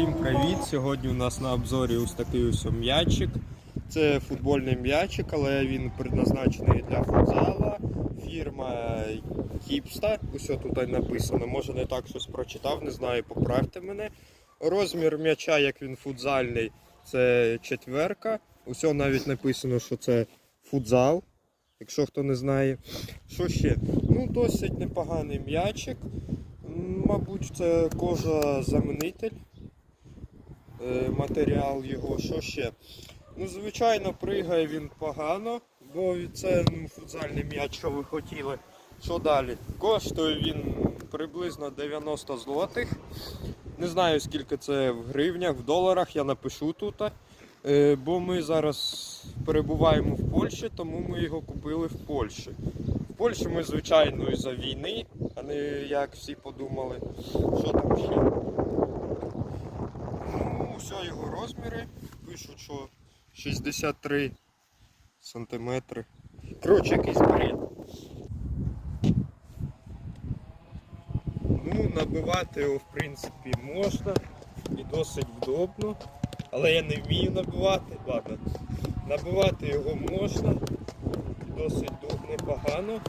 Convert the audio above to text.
Всім привіт! Сьогодні у нас на обзорі ось такий ось м'ячик. Це футбольний м'ячик, але він предназначений для футзала. Фірма Кіпста. Усе тут написано. Може не так щось прочитав, не знаю, поправте мене. Розмір м'яча, як він футзальний, це четверка. Усе навіть написано, що це футзал, якщо хто не знає. Що ще? Ну, досить непоганий м'ячик. Мабуть, це кожа замінитель. Е, Матеріал його, що ще? Ну, звичайно, пригає він погано, бо це ну, футзальний м'яч, що ви хотіли. Що далі? Коштує він приблизно 90 злотих. Не знаю скільки це в гривнях, в доларах, я напишу тут. Е, Бо ми зараз перебуваємо в Польщі, тому ми його купили в Польщі. В Польщі ми, звичайно, із-за війни, а не як всі подумали. Що там ще? Ну, все його розміри. Пишуть, що 63 сантиметри. Коротше, якийсь бред. Ну, набивати його, в принципі, можна і досить вдобно. Але я не вмію набивати. Ладно. Набивати його можна. Досить непогано.